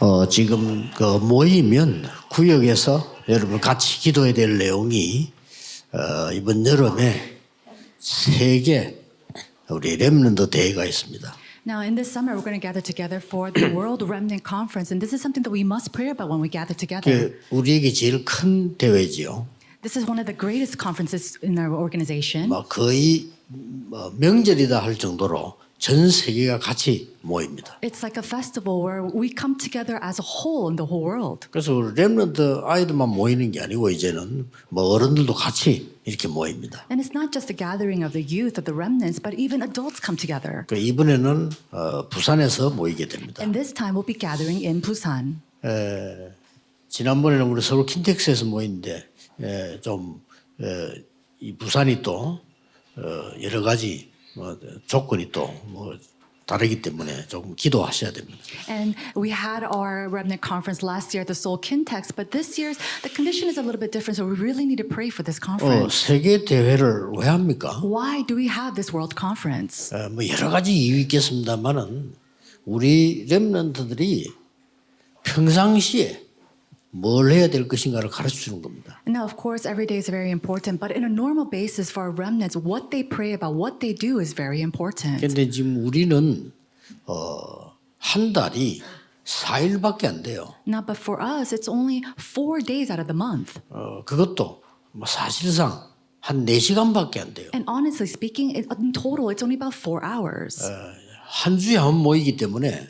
어, 지금 그 모이면 구역에서 여러분 같이 기도해야 될 내용이 어, 이번 여름에 세계 우리 렘넌트 대회가 있습니다. Now, in this summer, we're going to gather together for the World Remnant Conference, and this is something that we must pray about when we gather together. 그 우리에게 제일 큰 대회지요. This is one of the greatest conferences in our organization. 뭐 거의 뭐 명절이다 할 정도로 전 세계가 같이 모입니다. It's like a festival where we come together as a whole in the whole world. 그래서 렘넌트 아이들만 모이는 게 아니고 이제는 뭐 어른들도 같이 이렇게 모입니다. And it's not just a gathering of the youth, of the remnants, but even adults come together. 그 이번에는 어, 부산에서 모이게 됩니다. And this time we'll be gathering in Busan. 에, 지난번에는 우리 서울 킨텍스에서 모였는데 에, 좀 에, 이 부산이 또 어, 여러 가지 뭐, 조건이 또뭐 다르기 때문에 조금 기도하셔야 됩니다. And we had our remnant conference last year at the Seoul Kintex, but this year's the condition is a little bit different, so we really need to pray for this 어, conference. 세계 대회를 왜 합니까? Why do we have this world conference? 어, 뭐 여러 가지 이유 있겠습니다만은 우리 렘넌트들이 평상시에 뭘 해야 될 것인가를 가르쳐 주는 겁니다. Now, of course, every day is very important, but in a normal basis for our remnants, what they pray about, what they do is very important. 근데 지금 우리는 어, 한 달이 4일밖에 안 돼요. Now, but for us, it's only four days out of the month. 어, 그것도 뭐 사실상 한 4시간밖에 안 돼요. And honestly speaking, it, in total, it's only about four hours. 한 주에 한 번 모이기 때문에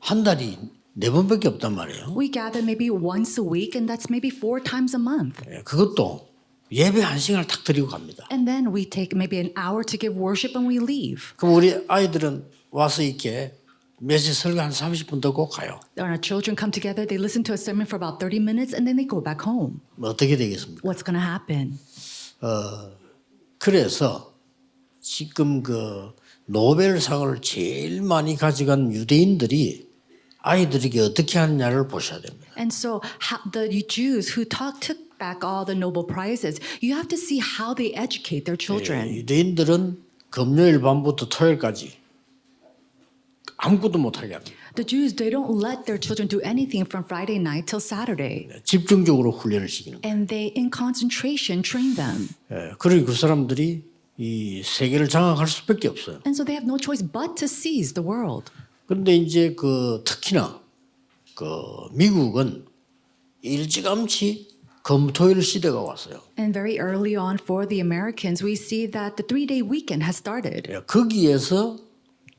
한 달이 네 번밖에 없단 말이에요. We gather maybe once a week, and that's maybe four times a month. 예, 그것도 예배 한 시간을 탁 드리고 갑니다. And then we take maybe an hour to give worship and we leave. 그럼 우리 아이들은 와서 이렇게 메시지 설교 한 30분 듣고 가요. Our children come together, they listen to a sermon for about 30 minutes, and then they go back home. 뭐 어떻게 되겠습니까? What's going to happen? 그래서 지금 그 노벨상을 제일 많이 가져간 유대인들이 아이들에게 어떻게 하느냐를 보셔야 됩니다. And so how, the Jews who talk, took back all the Nobel Prizes, you have to see how they educate their children. 유대인들은 금요일 밤부터 토요일까지 아무것도 못하게 합니다. The Jews, they don't let their children do anything from Friday night till Saturday. 집중적으로 훈련을 시키는 거예요. And they, in concentration, train them. 예, 그러니 그 사람들이 이 세계를 장악할 수밖에 없어요. And so they have no choice but to seize the world. 그런데 이제 그 특히나 그 미국은 일찌감치 금토일 시대가 왔어요. And very early on for the Americans, we see that the three day weekend has started. 예, 거기에서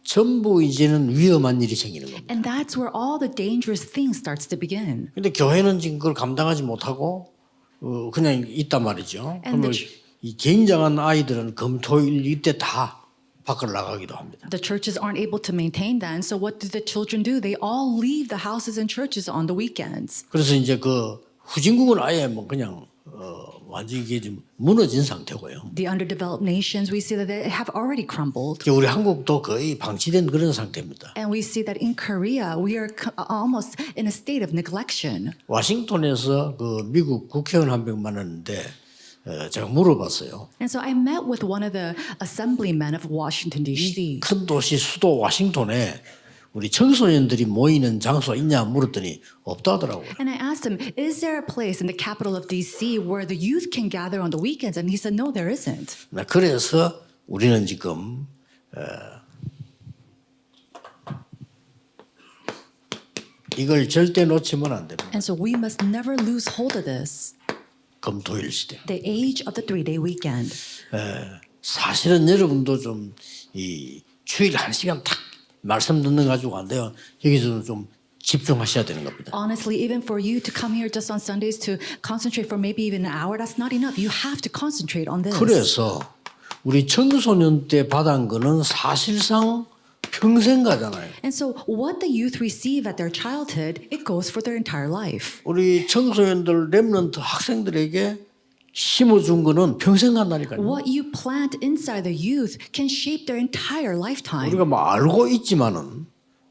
전부 이제는 위험한 일이 생기는 겁니다. And that's where all the dangerous things starts to begin. 근데 교회는 지금 그걸 감당하지 못하고 어, 그냥 있단 말이죠. And 그러면 the 이 굉장한 아이들은 금토일 이때 다 밖을 나가기도 합니다. The churches aren't able to maintain that. And so what do the children do? They all leave the houses and churches on the weekends. 그래서 이제 그 후진국은 아예 뭐 그냥 어, 완전히 이게 좀 무너진 상태고요. The underdeveloped nations, we see that they have already crumbled. 이제 우리 한국도 거의 방치된 그런 상태입니다. And we see that in Korea, we are co- almost in a state of neglection. 워싱턴에서 그 미국 국회의원 한 명 만났는데 어, 제가 물어봤어요. And so I met with one of the assemblymen of Washington, D.C. 큰 도시 수도 워싱턴에 우리 청소년들이 모이는 장소 있냐 물었더니 없다 하더라고요. And I asked him, Is there a place in the capital of D.C. where the youth can gather on the weekends? And he said, No, there isn't. 네, 그래서 우리는 지금 어, 이걸 절대 놓치면 안 됩니다. And so we must never lose hold of this 금토일 시대. the age of the three day weekend. 사실은 여러분도 좀 이 주일 한 시간 딱 말씀 듣는 가지고 안 돼요. 여기서는 좀 집중하셔야 되는 겁니다. Honestly, even for you to come here just on Sundays to concentrate for maybe even an hour, that's not enough. You have to concentrate on this. 그래서 우리 청소년 때 받은 거는 사실상 평생 가잖아요. And so, what the youth receive at their childhood, it goes for their entire life. 우리 청소년들 렘넌트 학생들에게 심어준 거는 평생 간다니까요. What you plant inside the youth can shape their entire lifetime. 우리가 뭐 알고 있지만은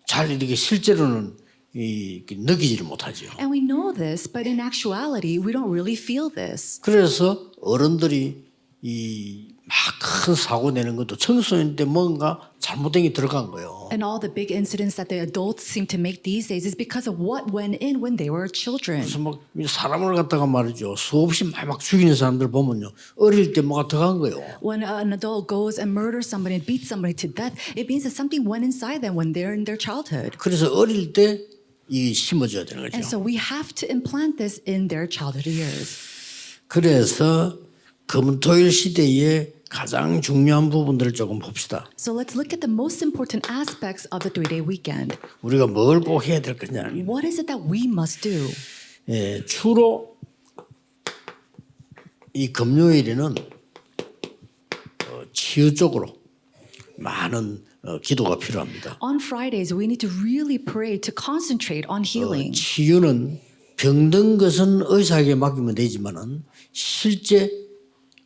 잘 이렇게 실제로는 이그 느끼지를 못하죠. And we know this, but in actuality, we don't really feel this. 그래서 어른들이 이 막 큰 사고 내는 것도 청소년 때 뭔가 잘못된 게 들어간 거예요. And all the big incidents that the adults seem to make these days is because of what went in when they were children. 그래서 막 사람을 갖다가 말이죠. 수없이 막, 막 죽이는 사람들 보면요. 어릴 때 뭐가 들어간 거예요. When an adult goes and murders somebody and beats somebody to death, it means that something went inside them when they're in their childhood. 그래서 어릴 때 이 심어줘야 되는 거죠. And so we have to implant this in their childhood years. 그래서 금토일 시대에 가장 중요한 부분들을 조금 봅시다. So let's look at the most important aspects of the three day weekend. 우리가 뭘 꼭 해야 될 거냐. What is it that we must do? 예, 주로 이 금요일에는 어, 치유 쪽으로 많은 어, 기도가 필요합니다. On Fridays, we need to really pray to concentrate on healing. 치유는 병든 것은 의사에게 맡기면 되지만은 실제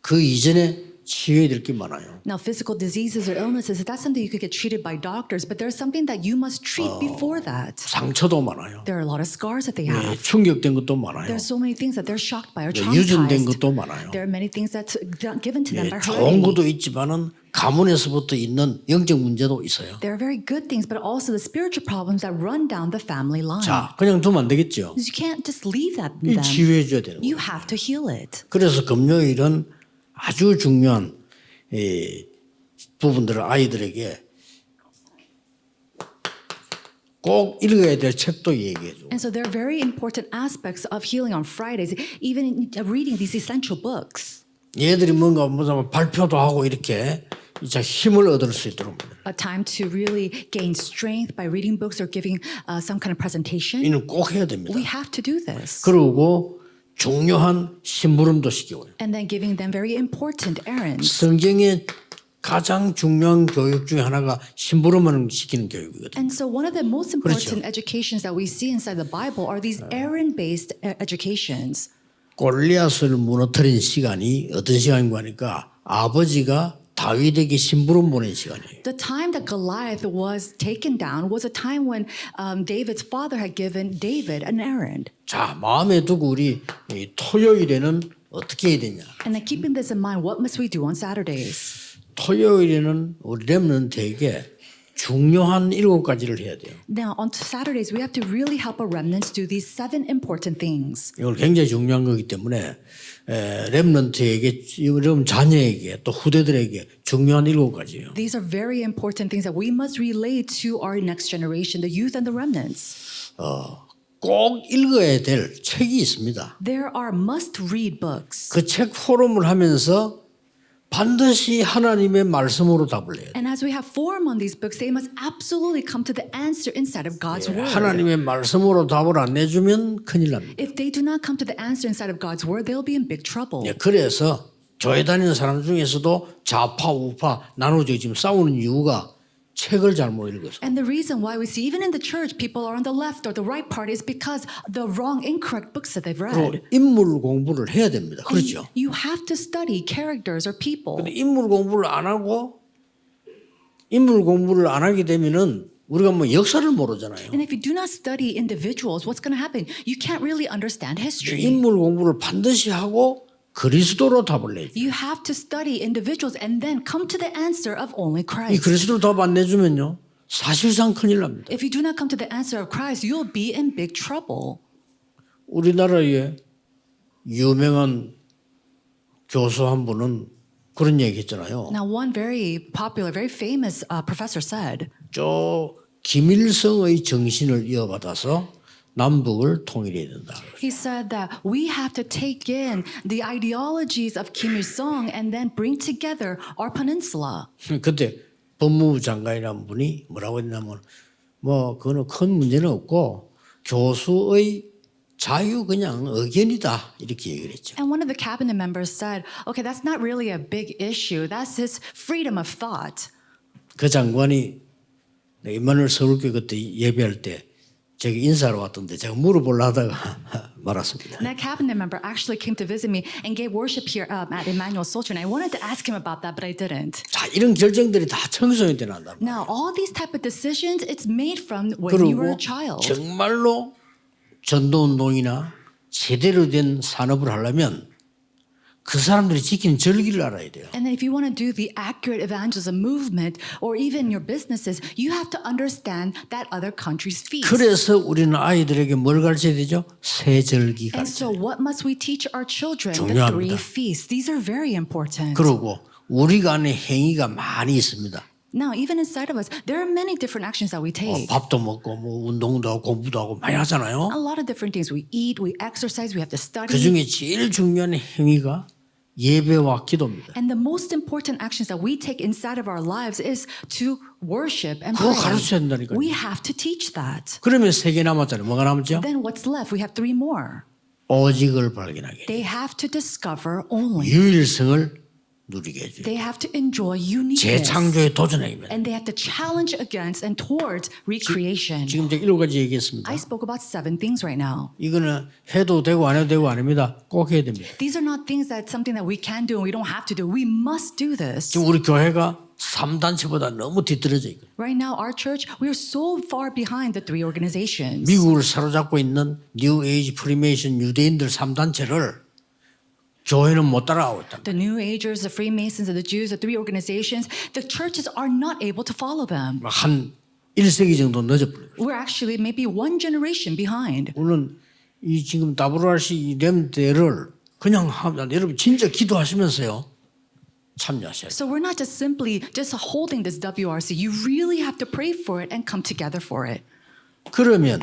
그 이전에 치유해야 될 게 많아요. Now, physical diseases or illnesses, that's something you could get treated by doctors, but there's something that you must treat before that. 상처도 많아요. There are a lot of scars that they 예, have. 충격된 것도 많아요. There's so many things that they're shocked by or 예, 유전된 traumatized. 것도 많아요. There are many things that's given to them 예, by 좋은. 것도 있지만은 가문에서부터 있는 영적 문제도 있어요. There are very good things, but also the spiritual problems that run down the family line. 자, 그냥 두면 안 되겠죠. You can't just leave that 이 in them. 치유해 줘야 되는 거예요. You have to heal it. 그래서 금요일은 아주 중요한 이 부분들을 아이들에게 꼭 읽어야 될 책도 얘기해 줘. And so there are very important aspects of healing on Fridays, even in reading these essential books. 얘들이 뭔가 무슨 발표도 하고 이렇게 이제 힘을 얻을 수 있도록 A time to really gain strength by reading books or giving uh, some kind of presentation. 이는 꼭 해야 됩니다. We have to do this. 그리고 중요한 심부름도 시키고요. And then giving them very important errands. 성경의 가장 중요한 교육 중에 하나가 심부름을 시키는 교육이거든요. And so one of the most important 그렇죠. educations that we see inside the Bible are these errand-based uh, educations. 골리앗을 무너뜨린 시간이 어떤 시간인가 하니까 아버지가 다윗에게 심부름 보낸 시간이에요. The time that Goliath was taken down was a time when um, David's father had given David an errand. 자, 마음에 두고 우리 이 토요일에는 어떻게 해야 되냐? And then keeping this in mind, what must we do on Saturdays? 토요일에는 우리 렘넌트에게 중요한 일곱 가지를 해야 돼요. Now, on Saturdays, we have to really help our remnants do these seven important things. 이건 굉장히 중요한 거기 때문에 에, 렘넌트에게 여러분 자녀에게 또 후대들에게 중요한 일곱 가지예요. These are very important things that we must relay to our next generation, the youth and the remnants. 꼭 읽어야 될 책이 있습니다. There are must read books. 그 책 포럼을 하면서 반드시 하나님의 말씀으로 답을 해야 돼요. And as we have form on these books, they must absolutely come to the answer inside of God's word. 하나님의 말씀으로 답을 안 내주면 큰일 납니다. If they do not come to the answer inside of God's word, they'll be in big trouble. 예, 그래서 교회 다니는 사람 중에서도 좌파 우파 나눠져 지금 싸우는 이유가 책을 잘못 읽어서. And the reason why we see, even in the church, people are on the left or the right party is because the wrong, incorrect books that they've 그리고 read. 인물 공부를 해야 됩니다. And 그렇죠. You have to study characters or people. 근데 인물 공부를 안 하고 인물 공부를 안 하게 되면은 우리가 뭐 역사를 모르잖아요. And if you do not study individuals, what's going to happen? You can't really understand history. 인물 공부를 반드시 하고 그리스도로 답을 내죠. You have to study individuals and then come to the answer of only 이 Christ. 그리스도로 답 안 내주면요 사실상 큰일 납니다. If you do not come to the answer of Christ, you'll be in big trouble. 우리나라에 유명한 교수 한 분은 그런 얘기 했잖아요. Now, one very popular, very famous uh, professor said, 저 김일성의 정신을 이어받아서 남북을 통일해야 된다. he said that we have to take in the ideologies of Kim Il sung and then bring together our peninsula. 그때 법무부 장관이라는 분이 뭐라고 했냐면 뭐 그거는 큰 문제는 없고 교수의 자유 그냥 의견이다 이렇게 얘기를 했죠. And one of the cabinet members said, okay, that's not really a big issue. That's his freedom of thought. 그 장관이 임마누엘 서울교회 그때 예배할 때 제가 인사로 왔던데 제가 물어보려 하다가 말았습니다. And that cabinet member actually came to visit me and gave worship here um, at Emmanuel Sultan. I wanted to ask him about that, but I didn't. 자 이런 결정들이 다 청소년 때 난다. Now, all these type of decisions, it's made from when you were 그리고 a child. 정말로 전도 운동이나 제대로 된 산업을 하려면 그 사람들이 지키는 절기를 알아야 돼요. And if you want to do the accurate evangelism movement or even your businesses, you have to understand that other country's feast. 그래서 우리는 아이들에게 뭘 가르쳐야 되죠? 세 절기 And 가르쳐. so what must we teach our children? The 중요합니다. three feasts. These are very important. 그리고 우리가 안에 행위가 많이 있습니다. Now, even inside of us, there are many different actions that we 뭐 take. 밥도 먹고 뭐 운동도 하고 공부도 하고 많이 하잖아요. A lot of different things. We eat, we exercise, we have to study. 그 중에 제일 중요한 행위가 예배와 기도입니다. And the most important actions that we take inside of our lives is to worship and 그거 pray. 가르쳐야 된다니까요. We have to teach that. 그러면 세 개 남았잖아요. 뭐가 남았죠? Then what's left? We have three more. 오직을 발견하게. They have to discover only. 유일성을 누리게 해줘요. They have to enjoy uniqueness. 재창조에 됩니다. And they have to challenge against and towards recreation. 지금 제가 일곱 가지 얘기했습니다. I spoke about seven things right now. 이거는 해도 되고 안 해도 되고 아닙니다. 꼭 해야 됩니다. These are not things that something that we can do and we don't have to do. We must do this. 지금 우리 교회가 3단체보다 너무 뒤떨어져 있거든요. Right now, our church, we are so far behind the three organizations. 미국을 사로잡고 있는 뉴 에이지 프리메이션 유대인들 3단체를 교회는 못 따라가고 있다. The New Agers, the Freemasons, and the Jews, the three organizations, the churches are not able to follow them. 한 1세기 정도 늦어버려요. We're actually maybe one generation behind. 우리는 이 지금 WRC 이 렘대를 그냥 하면 여러분 진짜 기도하시면서요. 참여하셔야 돼요. So we're not just simply just holding this WRC. You really have to pray for it and come together for it. 그러면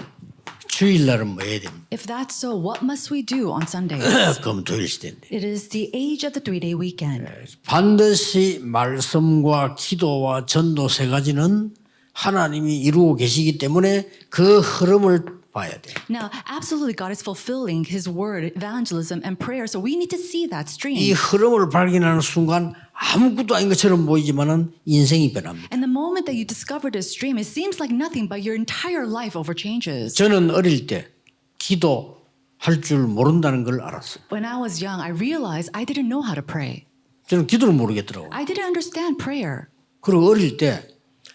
주일날은 뭐 해야 됩니까? If that's so, what must we do on Sundays? 검토일 시대인데. it is the age of the three day weekend. 반드시 말씀과 기도와 전도 세 가지는 하나님이 이루고 계시기 때문에 그 흐름을 봐야 돼요. Now, absolutely, God is fulfilling His word, evangelism, and prayer. So we need to see that 이 stream. 흐름을 발견하는 순간 아무것도 아닌 것처럼 보이지만은 인생이 변합니다. And the moment that you discover this stream, it seems like nothing, but your entire life overchanges. 저는 어릴 때 기도할 줄 모른다는 걸 알았어요. When I was young, I realized I didn't know how to pray. 저는 기도를 모르겠더라고요. I didn't understand prayer. 그리고 어릴 때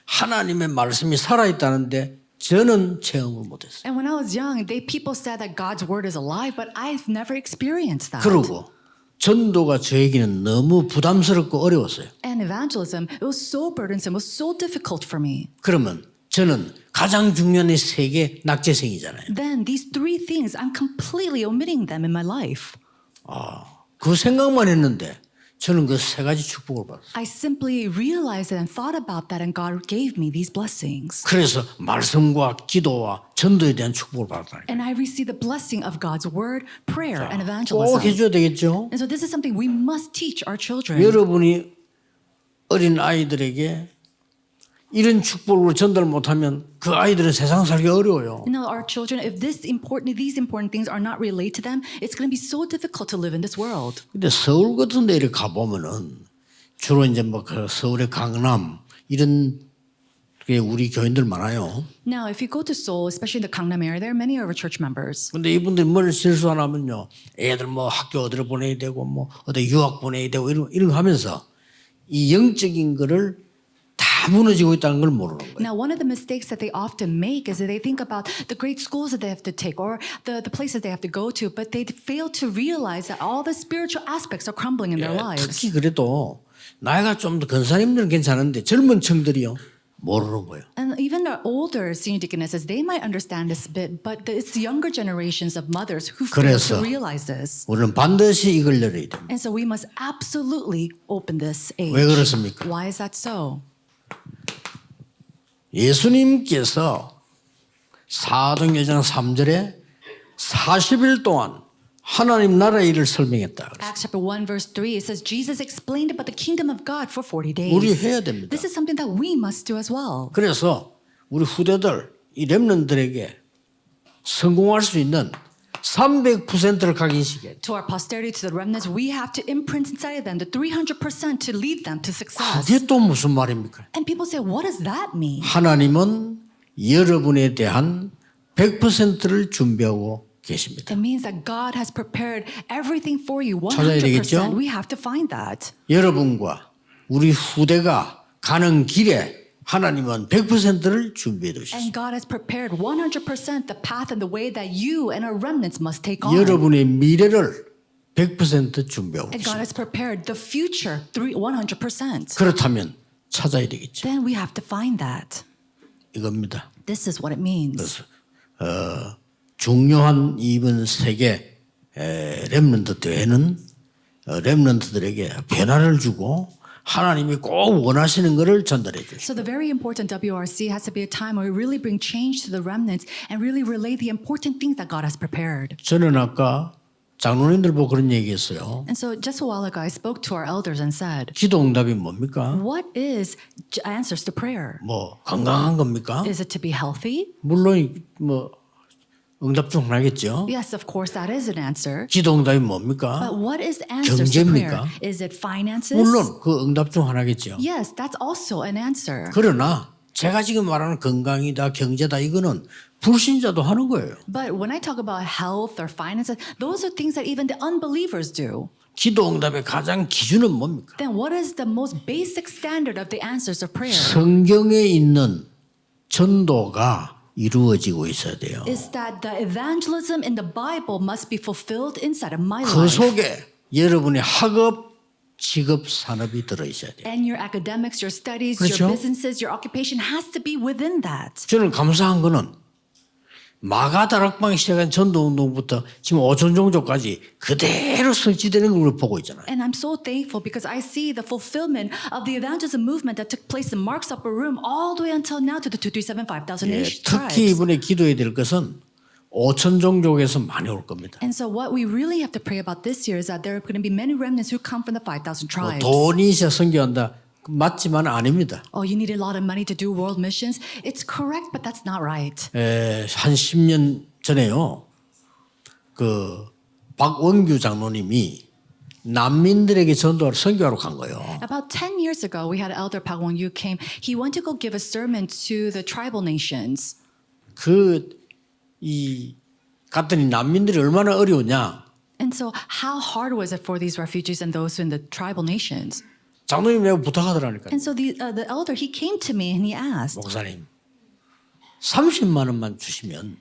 하나님의 말씀이 살아있다는데 저는 체험을 못했어요. And when I was young, they people said that God's word is alive, but I've never experienced that. 그리고 전도가 저에게는 너무 부담스럽고 어려웠어요. And evangelism, it was so burdensome, it was so difficult for me. 그러면 저는 가장 중요한 이 세계 낙제생이잖아요. Then these three things, I'm completely omitting them in my life. 그 생각만 했는데 저는 그 세 가지 축복을 받았어요. I simply realized it and thought about that, and God gave me these blessings. 그래서 말씀과 기도와 전도에 대한 축복을 받았다니까. And I received the blessing of God's word, prayer, and 꼭 evangelism. 해줘야 되겠죠. And so this is something we must teach our children. 여러분이 어린 아이들에게 이런 축복을 전달 못하면 그 아이들은 세상 살기 어려워요. Know, our children, if this important, these important things are not relayed to them, it's going to be so difficult to live in this world. 근데 서울 같은 데 이렇게 가보면은 주로 이제 뭐그 서울의 강남 이런 게 우리 교인들 많아요. Now, if you go to Seoul, especially in the Gangnam area, there are many of our church members. 근데 이분들이 뭘 실수 안 하면요. 애들 뭐 학교 어디로 보내야 되고 뭐 어디 유학 보내야 되고 이런, 이런 거 하면서 이 영적인 거를 다 무너지고 있다는 걸 모르는 거예요. Now, one of the mistakes that they often make is that they think about the great schools that they have to take or the, the places they have to go to, but they fail to realize that all the spiritual aspects are crumbling in their lives. 특히 그래도 나이가 좀 더 근사님들은 괜찮은데 젊은 층들이요. 모르는 거예요. And even the older senior deaconesses, they might understand this a bit, but the- it's the younger generations of mothers who fail 그래서 to realize this. 우리는 반드시 이걸 열어야 됩니다. And so we must absolutely open this age. 왜 그렇습니까? Why is that so? 예수님께서 사도행전 3절에 40일 동안 하나님 나라의 일을 설명했다. Acts chapter 1, verse 3, it says, Jesus explained about the kingdom of God for 40 days. 우리 해야 됩니다. This is something that we must do as well. 그래서 우리 후대들 이 렘넌들에게 성공할 수 있는 300%를 각인시켜야 돼. To our posterity, to the remnants, we have to imprint inside of them the 300% to lead them to success. 그게 또 무슨 말입니까? And people say, what does that mean? 하나님은 여러분에 대한 100%를 준비하고 계십니다. It means that God has prepared everything for you 찾아야 100%. 되겠죠? We have to find that. 여러분과 우리 후대가 가는 길에 하나님은 100%를 준비해 두셨습니다. And God has prepared 100% the path and the way that you and our remnants must take on. 여러분의 미래를 100% 준비하고 And God 있습니다. has prepared the future three, 100%. 그렇다면 찾아야 되겠죠. Then we have to find that. 이겁니다. This is what it means. 그래서 어, 중요한 이번 세계 에, 렘넌트 어, 렘넌트들에게 변화를 주고 하나님이 꼭 원하시는 것을 전달해 주시고 So the very important WRC has to be a time where we really bring change to the remnants and really relay the important things that God has prepared. 저는 아까 장로님들 보고 그런 얘기했어요. And so just a while ago, I spoke to our elders and said, 기도 응답이 뭡니까? What is answers to prayer? 뭐 건강한 겁니까? Is it to be healthy? 물론 뭐 응답 중 하나겠죠. Yes, of course, that is an answer. 기도 응답이 뭡니까? But what is answers to prayer? 경제입니까? Is it finances? 물론 그 응답 중 하나겠죠. Yes, that's also an answer. 그러나 제가 지금 말하는 건강이다, 경제다 이거는 불신자도 하는 거예요. But when I talk about health or finances, those are things that even the unbelievers do. 기도 응답의 가장 기준은 뭡니까? Then what is the most basic standard of the answers of prayer? 성경에 있는 전도가 이루어지고 있어야 돼요. Is that the evangelism in the Bible must be fulfilled inside of my 그 life. 속에 여러분의 학업, 직업, 산업이 들어 있어야 돼요. And your academics, your studies, 그렇죠? your businesses, your occupation has to be within that. 저는 감사한 거는 마가다락방 시작한 전도운동부터 지금 오천 종족까지 그대로 성취되는 걸 보고 있잖아요. And I'm so thankful because I see the fulfillment of the evangelism movement that took place in Mark's upper room all the way until now to the 237 5,000 예, nation 특히 tribes. 이번에 기도해야 될 것은 오천 종족에서 많이 올 겁니다. And so what we really have to pray about this year is that there are going to be many remnants who come from the 5,000뭐 tribes. 돈이 있어 선교한다 맞지만 아닙니다. Oh, you need a lot of money to do world missions. It's correct, but that's not right. 에, 한 10년 전에요. 그 박원규 장로님이 난민들에게 전도하러 선교하러 간 거예요. About 10 years ago, we had Elder Pak Won Yu came. He went to go give a sermon to the tribal nations. 그이 갔더니 난민들이 얼마나 어려우냐. And so, how hard was it for these refugees and those in the tribal nations? 장로님 내가 부탁하더라니까요. And so, the, uh, the elder, he came to me and he asked, 목사님 30만 원만 주시면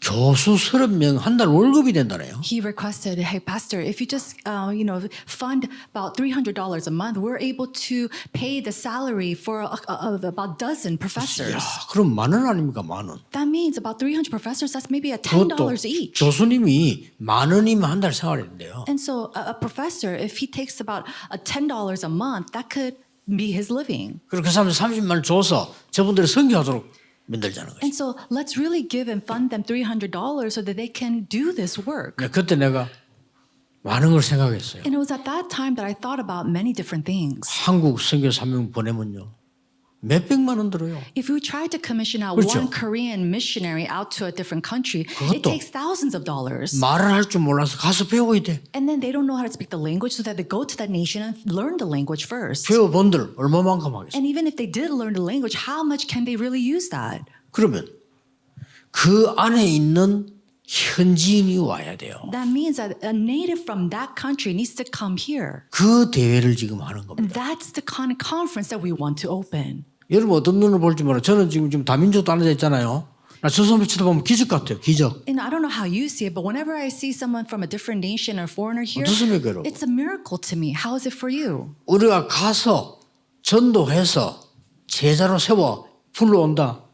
교수 30명 한 달 월급이 된다네요. he requested, hey, Pastor, if you just, uh, you know, fund about $300 a month, we're able to pay the salary for a, a, of about dozen professors. 야, 그럼 만 원 아닙니까 만 원? That means about 300 professors, that's maybe a $10 그것도 each. 교수님이 만 원이면 한 달 생활했는데요. And so a, a professor, if he takes about a $10 a month, that could be his living. 그리고 그 사람 30만 원 줘서 저분들이 선교하도록 만들자는 거죠. And so let's really give and fund them $300 so that they can do this work. 근데 그때 내가 많은 걸 생각했어요. And it was at that time that I thought about many different things. 한국 선교 3명 보내면요. 몇 백만 원 들어요. If we tried to commission out 그렇죠. one Korean missionary out to a different country, it 그것도 takes thousands of dollars. 말을 할 줄 몰라서 가서 배워야 돼. And then they don't know how to speak the language, so that they go to that nation and learn the language first. 배워본들 얼마만큼 하겠어요. And even if they did learn the language, how much can they really use that? 그러면 그 안에 있는 현지인이 와야 돼요. That means that a native from that country needs to come here. 그 대회를 지금 하는 겁니다. That's the kind of conference that we want to open. 여러분 어떤 눈을 볼지 몰라. 저는 지금 지금 다민족도 앉아 있잖아요. 나저 사람 쳐다보면 기적 같아요. 기적. And I don't know how you see it, but whenever I see someone from a different nation or foreigner here, 어떻습니까, 여러분? it's a miracle to me. How is it for you? 우리가 가서 전도해서 제자로 세워 불러온다.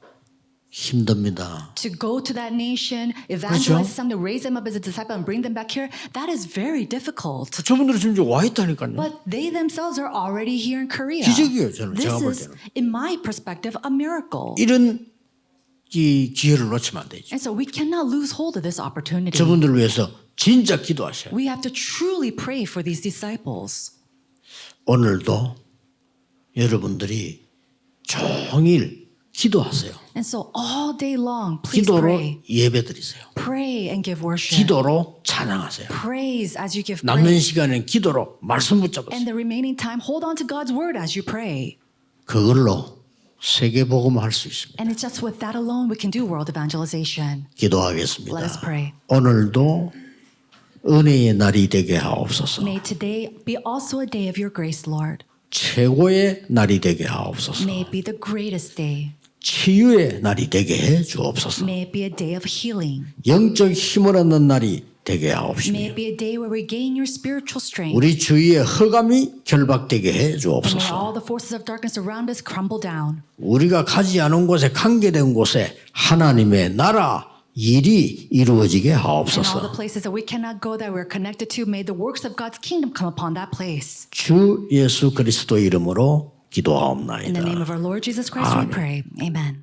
힘듭니다. To go to that nation, evangelize 그렇죠? them, to raise them up as a disciple and bring them back here, that is very difficult. 저분들이 지금 이제 와 있다니까요. But they themselves are already here in Korea. 기적이에요, 저는 This 제가 볼 is, 때는. in my perspective, a miracle. 이런 이 기회를 놓치면 안 되죠. And so we cannot lose hold of this opportunity. 저분들을 위해서 진짜 기도하셔야 돼요. We have to truly pray for these disciples. 오늘도 여러분들이 종일 기도하세요. And so all day long, please 기도로 pray. 예배 드리세요. Pray and give worship. 기도로 찬양하세요. Praise as you give 남는 praise. 시간엔 기도로 말씀 And 붙잡으세요. the remaining time, hold on to God's word as you pray. 그걸로 세계 복음을 할 수 있습니다. And it's just with that alone we can do world evangelization. 기도하겠습니다. Let us pray. 오늘도 은혜의 날이 되게 하옵소서. May today be also a day of your grace, Lord. 최고의 날이 되게 하옵소서. May it be the greatest day. 치유의 날이 되게 해 주옵소서. May it be a day of healing. 영적 힘을 얻는 날이 되게 May 하옵시며 it be a day where we gain your spiritual strength. 우리 주위의 허감이 결박되게 해 And 주옵소서. all the forces of darkness around us crumble down. 우리가 가지 않은 곳에 관계된 곳에 하나님의 나라 일이 이루어지게 And all the 하옵소서. places that we cannot go that we're connected to, may the works of God's kingdom come upon that place. 주 예수 그리스도 이름으로 기도하옵나이다. of our Lord Jesus Christ, we Amen. pray. Amen.